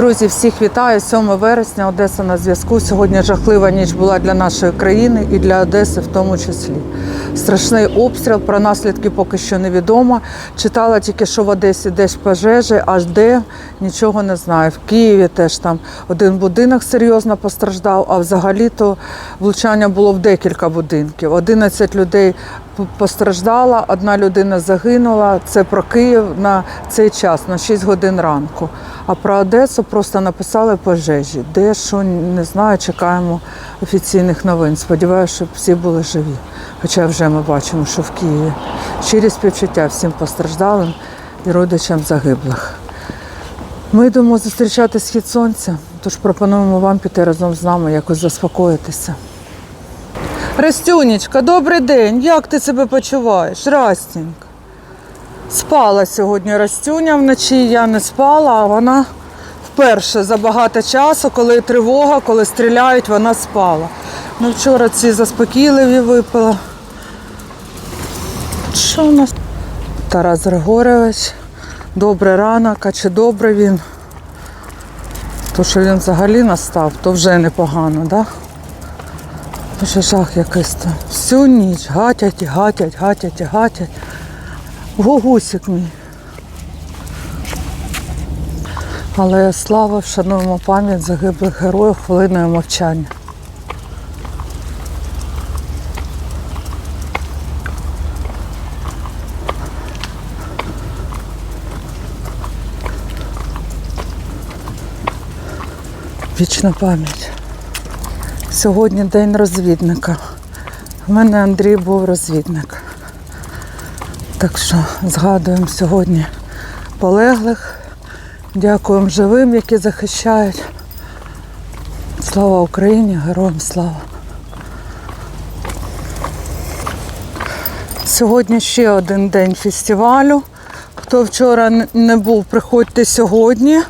Друзі, всіх вітаю. 7 вересня, Одеса на зв'язку. Сьогодні жахлива ніч була для нашої країни і для Одеси в тому числі. Страшний обстріл, про наслідки поки що невідомо. Читала тільки, що в Одесі десь пожежі, аж де нічого не знаю. В Києві теж там один будинок серйозно постраждав, а взагалі-то влучання було в декілька будинків. 11 людей постраждала, одна людина загинула. Це про Київ на цей час, на 6 годин ранку. А про Одесу просто написали пожежі. Де що не знаю, чекаємо офіційних новин. Сподіваюся, щоб всі були живі. Хоча вже ми бачимо, що в Києві щирі співчуття всім постраждалим і родичам загиблих. Ми йдемо зустрічати схід сонця, тож пропонуємо вам піти разом з нами якось заспокоїтися. Растюнечка, добрий день. Як ти себе почуваєш? Растінька. Спала сьогодні Растюня вночі, я не спала, а вона вперше за багато часу, коли тривога, коли стріляють, вона спала. Ну, вчора ці заспокійливі випила. Що у нас? Тарас Григорович. Добре ранок, а чи добре він? То, що він взагалі настав, то вже непогано, так? Да? Вже жах якийсь там. Всю ніч гатять, гатять, гатять, гатять. Гугусик мій. Але слава, вшануємо пам'ять загиблих героїв хвилиною мовчання. Вічна пам'ять. Сьогодні день розвідника. У мене Андрій був розвідник. Так що згадуємо сьогодні полеглих, дякуємо живим, які захищають. Слава Україні, героям слава. Сьогодні ще один день фестивалю. Хто вчора не був, приходьте сьогодні.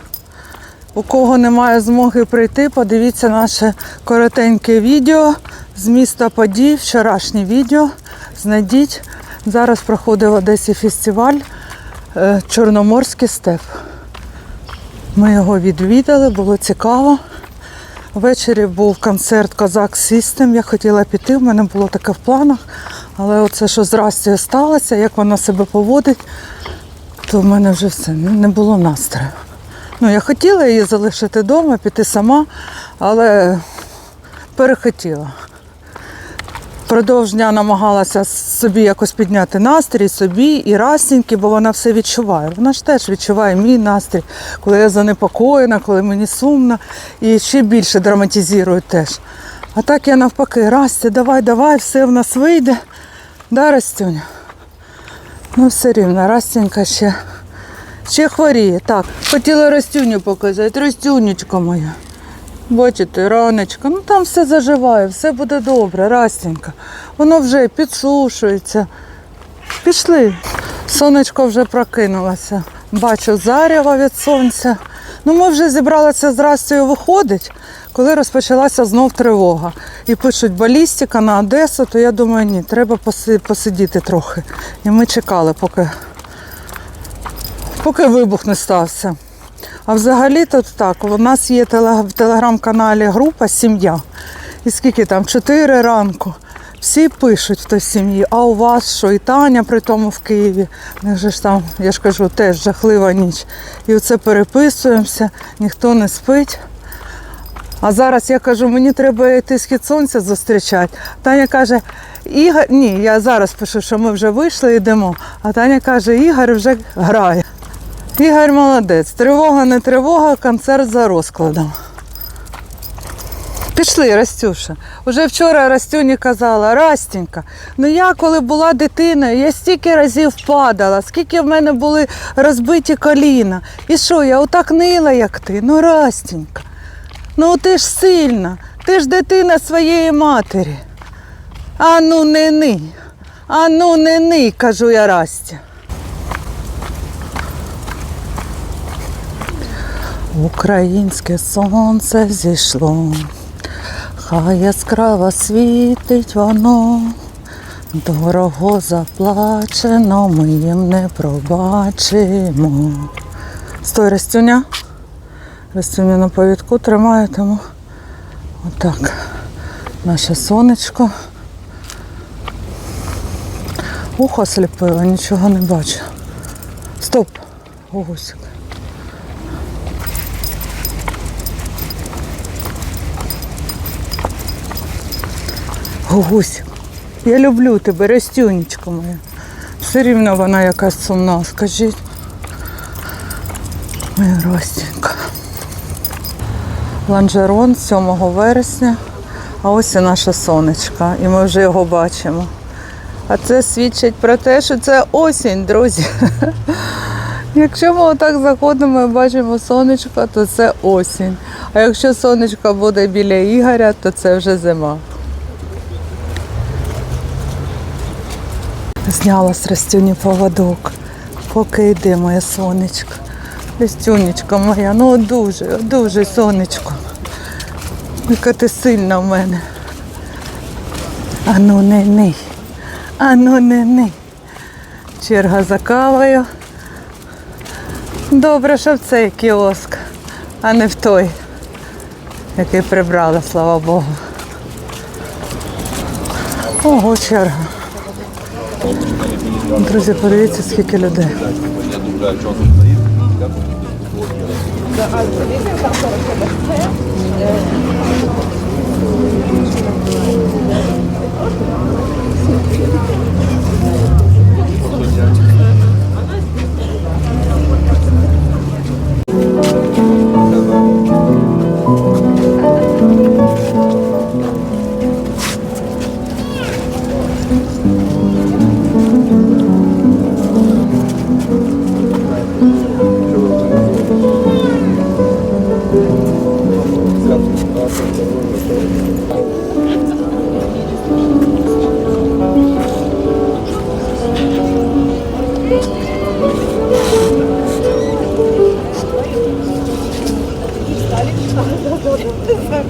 У кого немає змоги прийти, подивіться наше коротеньке відео з міста Подій, вчорашнє відео. Знайдіть. Зараз проходить в Одесі фестиваль е, Чорноморський степ. Ми його відвідали, було цікаво. Ввечері був концерт Козак System. Я хотіла піти, в мене було таке в планах. Але оце, що з Растю сталося, як вона себе поводить, то в мене вже все, не було настрою. Ну, я хотіла її залишити вдома, піти сама, але перехотіла. Продовж дня намагалася собі якось підняти настрій, собі і Растіньки, бо вона все відчуває. Вона ж теж відчуває мій настрій, коли я занепокоєна, коли мені сумно, і ще більше драматизую теж. А так я навпаки, Расті, давай, давай, все в нас вийде. Да, Растюня? Ну, все рівно, Растінька ще, ще хворіє. Так, хотіла Растюню показати, Растюнечка моя. Бачите, раночка, ну там все заживає, все буде добре, Растінька. Воно вже підсушується. Пішли. Сонечко вже прокинулося. Бачу зарява від сонця. Ну, ми вже зібралися з Растю виходить, коли розпочалася знов тривога. І пишуть балістика на Одесу, то я думаю, ні, треба посидіти трохи. І ми чекали, поки, поки вибух не стався. А взагалі то так, у нас є в телеграм-каналі група Сім'я. І скільки там? Чотири ранку. Всі пишуть в той сім'ї, а у вас що? І Таня при тому в Києві. Них ж там, я ж кажу, теж жахлива ніч. І оце переписуємося, ніхто не спить. А зараз я кажу, мені треба йти схід сонця зустрічати. Таня каже, Ігор, ні, я зараз пишу, що ми вже вийшли, йдемо. А Таня каже, Ігор вже грає. Ігор молодець. Тривога, не тривога, концерт за розкладом. Пішли, Растюша. Уже вчора Растюні казала, Растінька, ну я коли була дитиною, я стільки разів падала, скільки в мене були розбиті коліна. І що, я отак нила, як ти? Ну, Растінька, ну ти ж сильна, ти ж дитина своєї матері. А ну не ни, а ну не ни, кажу я Расті. Українське сонце зійшло, хай яскраво світить воно, дорого заплачено, ми їм не пробачимо. Стой, Растюня, Ростюмі на повідку тримає, тому отак. Наше сонечко. Ухо сліпило, нічого не бачу. Стоп! Гусик. Гусик. Я люблю тебе, Ростюнечко моя. Все рівно вона якась сумна, скажіть. Моя Ростенька. Ланжерон 7 вересня. А ось і наше сонечко. І ми вже його бачимо. А це свідчить про те, що це осінь, друзі. Якщо ми отак заходимо і бачимо сонечко, то це осінь. А якщо сонечко буде біля Ігоря, то це вже зима. Зняла з Растюні поводок. Поки йде моє сонечко. Растюнечко моя, ну дуже, дуже сонечко. Яка ти сильна в мене. Ану не ний. Ану не ний. Черга за кавою. Добре, що в цей кіоск, а не в той, який прибрали, слава Богу. Ого, черга. Друзі, подивіться, скільки людей. Моя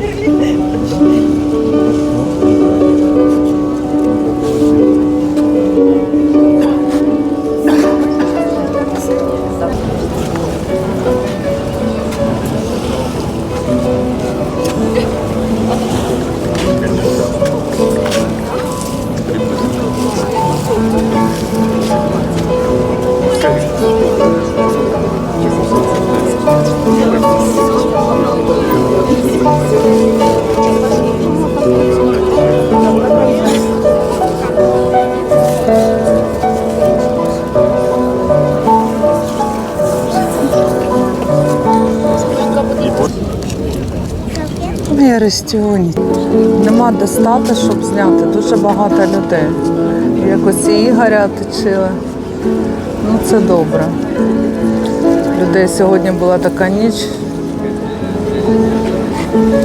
Permíteme. Рестюні. Нема де стати, щоб зняти. Дуже багато людей. Якось і Ігоря оточили. Ну це добре. Людей сьогодні була така ніч,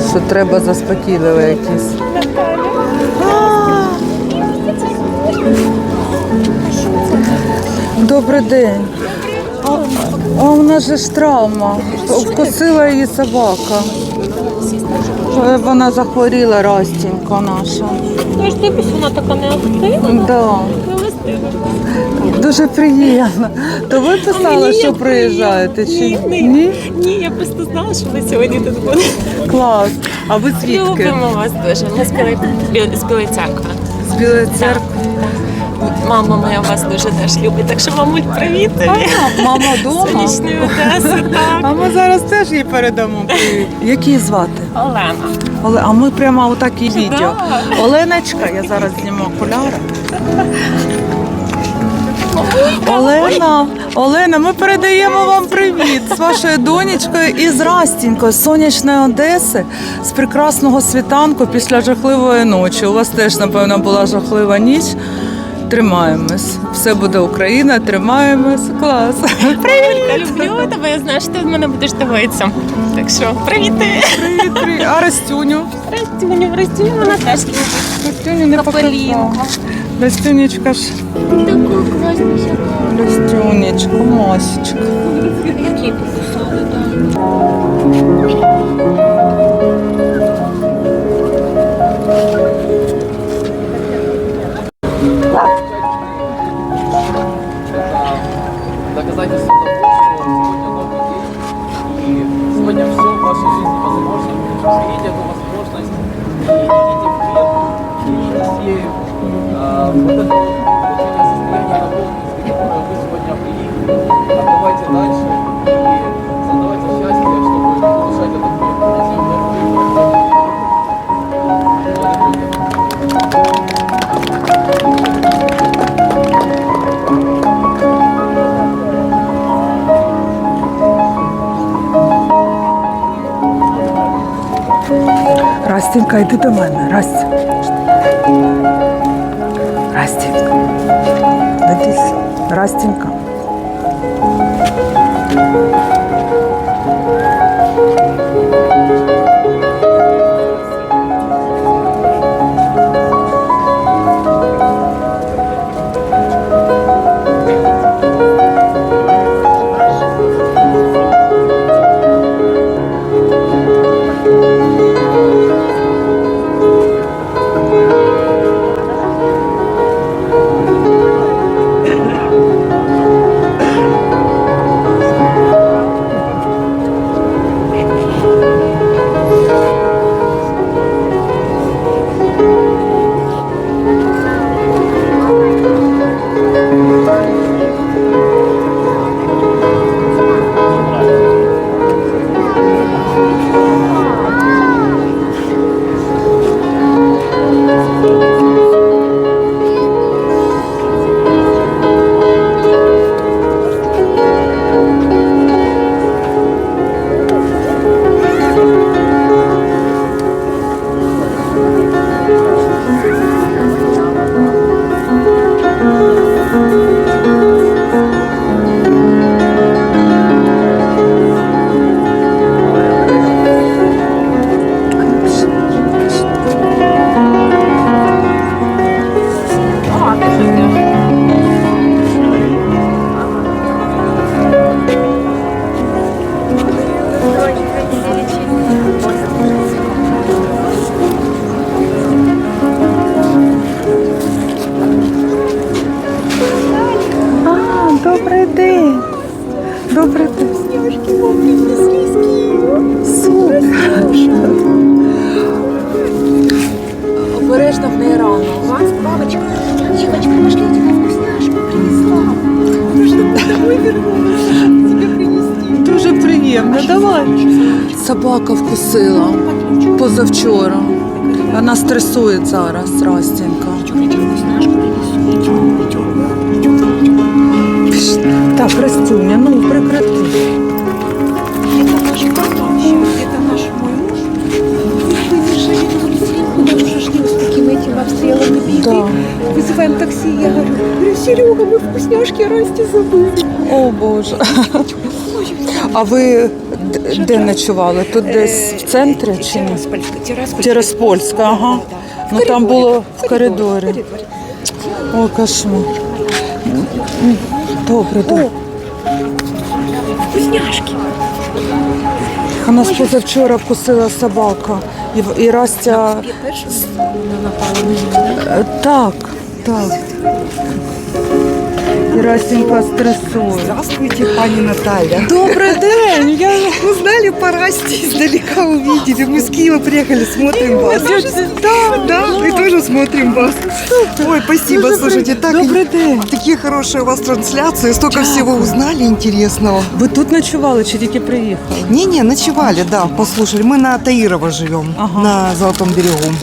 що треба заспокійливі якісь. Добрий день. А, у нас же ж травма. Вкусила її собака. Е, Вона захворіла Растінька наша. Тож дивись, вона така неактивна. Да. Дуже приємно. То ви писали, що приїжджаєте? Чи ні? Ні, Ні, я просто знала, що ви сьогодні тут будете. Клас. А ви звідки? Любимо вас дуже. Ми з Білої, з Білої церкви. З Білої церкви. Мама моя вас дуже теж любить. Так що, мамуль, привіт тобі. А, мама вдома? Сонячної Одеси, А так. ми зараз теж їй передамо привіт. Як її звати? Олена. Оле, а ми прямо отак і відео. Оленочка, я зараз зніму окуляри. Олена, Олена, ми передаємо вам привіт з вашою донечкою і з Растінькою з сонячної Одеси, з прекрасного світанку після жахливої ночі. У вас теж, напевно, була жахлива ніч. Тримаємось. Все буде Україна, тримаємось. Клас. Мамулька, люблю тебе. Я знаю, що ти в мене будеш дивитися. Так що, привіт. Привіт, привіт. А Растюню? Растюню, Растюню, вона теж любить. Растюню не Капелінку. показала. Растюнечка ж. Таку класну. Растюнечка, масечка. Які покусали, так. Растінька, йди до мене. Растя. Растінька. Собака вкусила позавчора. Вона стресує зараз, Растінька. Идем, я тебе вкусняшку принесу. Идем, идем, идем, идем. Пішли. Так, Растюня, ну прекрати. Это наш папа, это наш мой муж. Вы не жили на улице, куда уже шли с таким этим обстрелом и Да. Вызываем такси, я говорю, говорю, Серега, мы вкусняшки Расти забыли. О Боже. А ви д- де ночували? Тут десь в центрі чи ні? Тираспольська, Тираспольська. Тираспольська, ага. Ну там було в коридорі. Ой, кошмар. Добре, добре. Вкусняшки. А нас позавчора вкусила собака. І, і Растя. Е, Так, так. І Растенька стресує. Здравствуйте, пани Наталья. Добрий день! Я Узнали по Расте, издалека увидели. Мы с Киева приехали, смотрим вас. Да, да, мы тоже смотрим вас. Ой, спасибо, слушайте, так Добрий день. такие хорошие у вас трансляции, столько всего узнали интересного. Ви тут ночували чи тільки приїхали? Не-не, ночевали, да, послушали. Мы на Таирова живем, Ага. на Золотом берегу.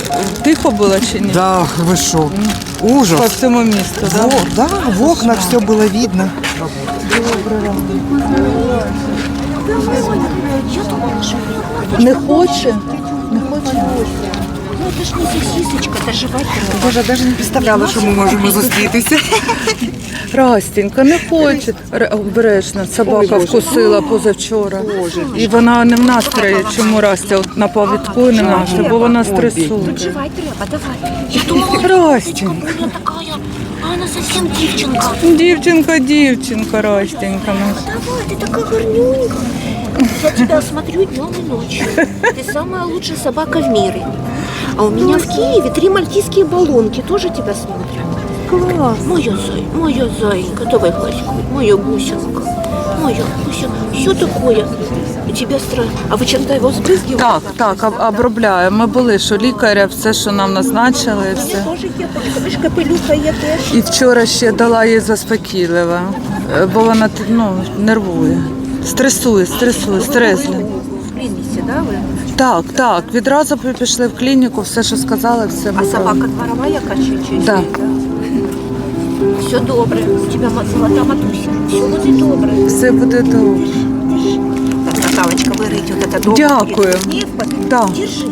Тихо було чи ні? Да, вы шо, По ужас. всьому місту, так? Во, да, в окнах все было видно. Я думала, что Не хоче? Не хоче? ну это ж не сосисочка, это жевать треба. Боже, даже не представляла, що ми можемо зустрітися. Растінька, не хоче. Р- Обережно, собака вкусила позавчора. І вона не в настрої, чому Растя от на повідку і не в настрої, бо вона стресує. Жевать треба, давай. Я думала, Растінька. она такая, а она совсем девчонка. Дівчинка, дівчинка, Растінька наша. Давай, ты такая горнюнька. Я тебя смотрю днем и ночью. Ты самая лучшая собака в мире. А у меня в Киеве три мальтийские баллонки тоже тебя смотрят. Клас. Моя зай, моя зайка, давай глазку, моя бусинка, моя бусинка. Все такое. И тебе страшно. А вы чем-то его? Так, так, об- обробляємо. Ми були, що лікаря, все, що нам назначили, і все. є, ж капелюха є теж. І вчора ще дала їй заспокійливе, е, бо вона ну, нервує. Стресує, стресує, стресне. В клініці, да, ви? Так, так. Відразу пішли в клініку, все, що сказали, все А було. собака дворова яка чи чи? Да. Все добре. У тебе золота матуся. Все буде добре. Все буде добре. Так, Наталочка, вирить вот это добре. Дякую. Под- Да. Держи.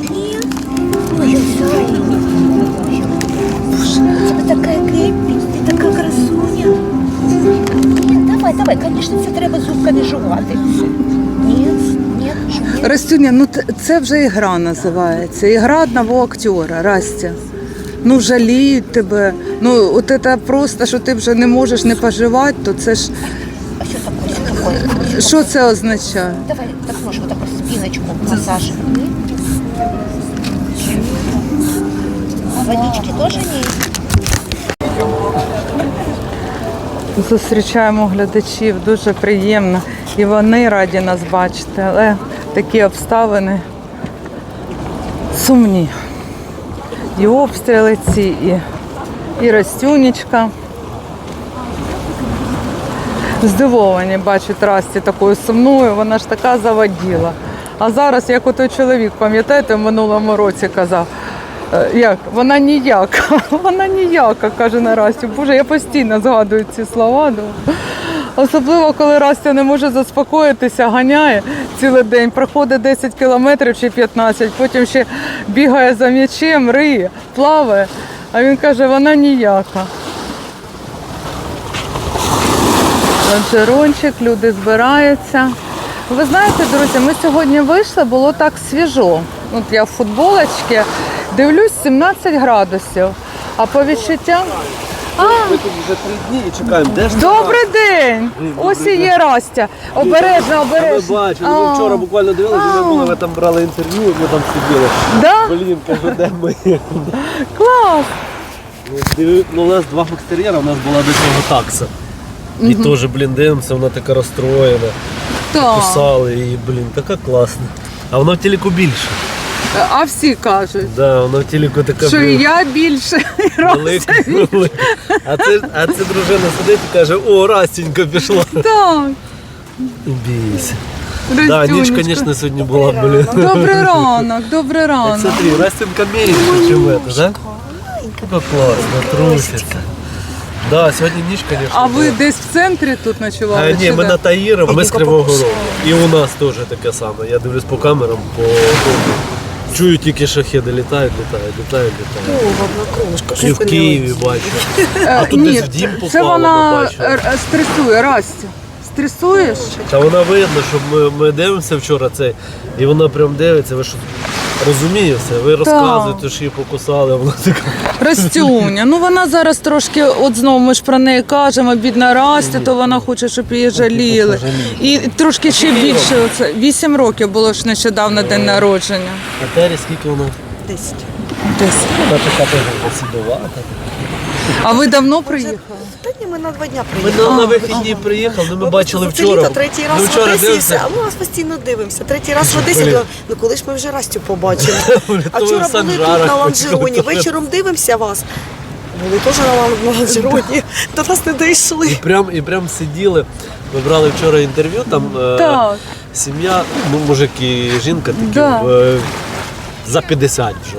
Ой, зай. У тебе така кепі, ти така красуня. Ні, давай, давай, звісно, це треба зубками жувати. Ні, ні, жуй. Растюня, ну т- це вже ігра називається. Ігра одного актера, Растя. Ну, жаліють тебе. Ну, от це просто, що ти вже не можеш не поживати, то це ж А що таке, що таке? що це означає? Давай, так можешь вот так вот спиночку, массаж. А водички тоже не Зустрічаємо глядачів, дуже приємно. І вони раді нас бачити, але такі обставини сумні. І обстріли ці, і, і Растюнечка. Здивовані бачать Расті такою сумною, вона ж така заводіла. А зараз, як отой чоловік, пам'ятаєте, в минулому році казав, е, як вона ніяка, вона ніяка, каже на Расті. Боже, я постійно згадую ці слова. Особливо, коли Растя не може заспокоїтися, ганяє цілий день, проходить 10 кілометрів чи 15, потім ще бігає за м'ячем, риє, плаває. А він каже, вона ніяка. Лонжерончик, люди збираються. Ви знаєте, друзі, ми сьогодні вийшли, було так свіжо. От я в футболочці, дивлюсь 17 градусів. А по відчуттям. А, Ми тут вже три дні і чекаємо. Де ж ти? добрий день! Ось і є Растя. Обережно, Та Ми обережно. бачили, А. ми вчора буквально дивилися, ми були, ви там брали інтерв'ю, ми там сиділи. Да? Блін, кажу, де ми? Клас! Диві- Ну, у нас два фокстер'єра, у нас була до цього такса. І теж, блін, дивимося, вона така розстроєна. Так. Кусали її, блін, така класна. А вона в телеку більше. А всі кажуть, Да, вона в телеку така що і я більше велика. велика. А це, а це дружина сидить і каже, о, Растінька пішла. Так. Бійся. Да, ніч, звісно, сьогодні була, блін. Добрий ранок, добрий Так ранок. смотри, Растинка меньше, чем это, да? Как классно, трусится. Да, сегодня ніч, конечно. А ви була. десь в центрі тут ночували? А, ні, ми на Таїра, ми з Кривого Рогу. І у нас теж таке саме. Я дивлюсь по камерам, по. Чую тільки шахеди літають, літають, літають, літають. І в Києві бачу. А тут Е, десь в дім це попало, вона ми бачили. е, стресує, Растя. Стресуєш? Та вона видно, що ми, ми дивимося вчора цей, і вона прям дивиться, ви що розуміє все, ви розказуєте, що її покусали, вона така. Растюня, ну вона зараз трошки, от знову ми ж про неї кажемо, бідна Растя, то вона хоче, щоб її жаліли. І трошки ще більше, оце, 8 років було ж нещодавно день народження. А Тері скільки вона? Десять. Десь. Вона така теж. А ви давно приїхали? Та ні, ми на два дня приїхали. на, на вихідні приїхали, ну ми Ми бачили вчора. Це літо третій раз Ми в вчора Одесі, дивимося. а ми вас постійно дивимося. Третій раз в Одесі, Блін. ну коли ж ми вже Растю побачили. А вчора в були тут Санжарах на ланжероні, вечором дивимося вас. Були теж на лан- на ланжероні, до нас не дійшли. І прям, і прям сиділи. Ми брали вчора інтерв'ю, там е, Так. сім'я, ну мужик і жінка такі Да. е, за 50 вже.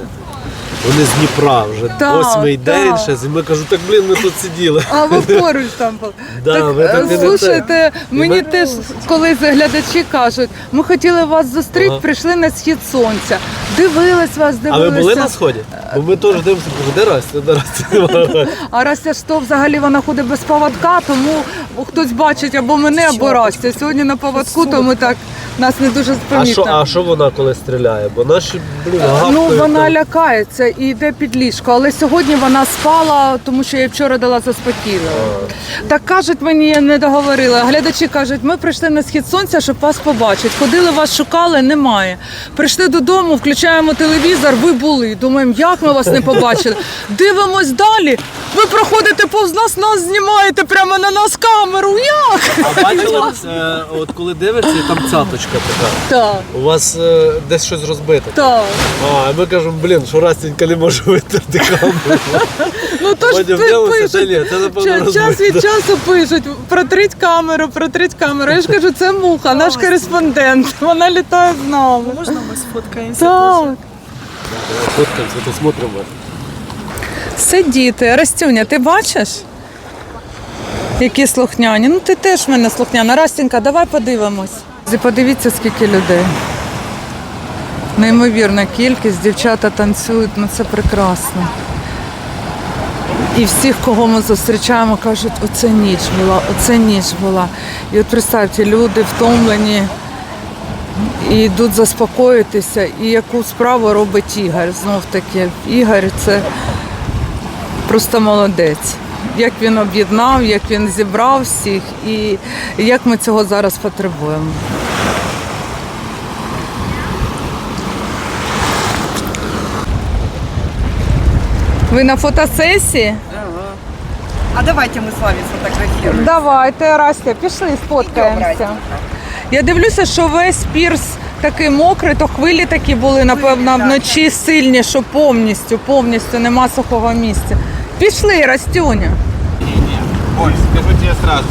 Вони з Дніпра вже Так, восьмий так. день ще. І ми кажу, так блін, ми тут сиділи. А ви поруч там були. Да, так, ви так е, і не слушайте, І мені ми- теж колись глядачі кажуть, ми хотіли вас зустріти, Ага. прийшли на схід сонця. Дивились вас, А дивилися. ви були на сході? Бо ми теж дивимося, кажу, де Растя, де Растя? А Растя ж то взагалі вона ходить без поводка, тому хтось бачить або мене, або Растя. Сьогодні на поводку, то ми так нас не дуже А що, помітно. а що вона коли стріляє? Бо наші, блін, Ну гавкають вона там. лякається і йде під ліжко, але сьогодні вона спала, тому що я їй вчора дала заспокійливо. Так кажуть мені, я не договорила. Глядачі кажуть, ми прийшли на схід сонця, щоб вас побачити. Ходили, вас шукали, немає. Прийшли додому, включаємо телевізор, ви були. Думаємо, як ми вас не побачили. Дивимось далі. Ви проходите повз нас, нас знімаєте, прямо на нас камеру, як? А бачила, е, от коли дивишся, і там цяточка така. Так, У вас е, десь щось розбите. так. А, і ми кажемо, блін, що Растенька не може витерти камеру. Ну то ж Потім пи- дивимося, та пишуть. ні, це напевно Ча- Час розбите. від часу пишуть, протріть камеру, протріть камеру. Я ж кажу, це муха, наш кореспондент. Вона літає з нами. Можно мы сфоткаемся? Так. Фоткаємося, то смотримо. Це діти. Растюня, ти бачиш? Які слухняні. Ну ти теж в мене слухняна. Растінька, давай подивимось. І Подивіться, скільки людей. Неймовірна кількість, дівчата танцюють, ну це прекрасно. І всіх, кого ми зустрічаємо, кажуть, оце ніч була, оце ніч була. І от представте, люди втомлені і йдуть заспокоїтися. І яку справу робить Ігор? Знов таки, Ігор це просто молодець. Як він об'єднав, як він зібрав всіх і як ми цього зараз потребуємо. Ви на фотосесії? А давайте мы с вами сфотографируем. Давайте, Растя, пішли, сфоткаємося. Я дивлюся, що весь пірс такий мокрий, то хвилі такі були, напевно, вночі сильні, що повністю, повністю нема сухого місця. Пішли, Растюня. Оль, скажу тебе сразу.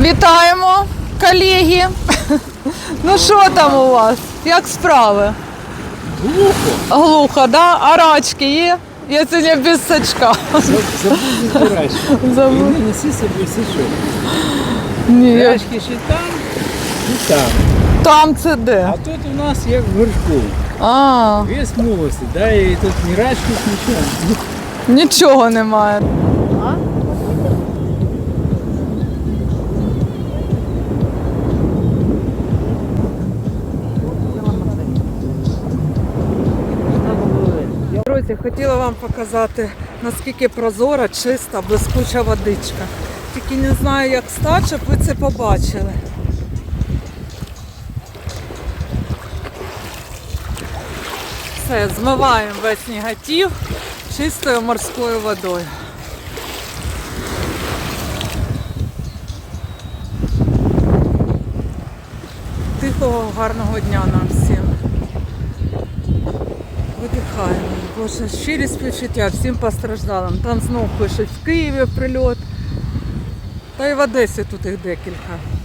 Вітаємо, колеги. Ну що там у вас? Як справи? Глухо. Глухо, да? А рачки є? Я сьогодні без сачка. Забув. Не неси собі що. Ні, Рачки ще там і там. там це де? А тут у нас як в горшку. А, Весь мулості, да, і тут ні рачки, нічого. Нічого немає. Друзі, хотіла вам показати, наскільки прозора, чиста, блискуча водичка. Тільки не знаю, як стати, щоб ви це побачили. Все, змиваємо весь негатив чистою морською водою. Тихого, гарного дня нам всім. Видихаємо. Боже, щирі співчуття всім постраждалим. Там знов пишуть в Києві прильот. Та й в Одесі тут їх декілька.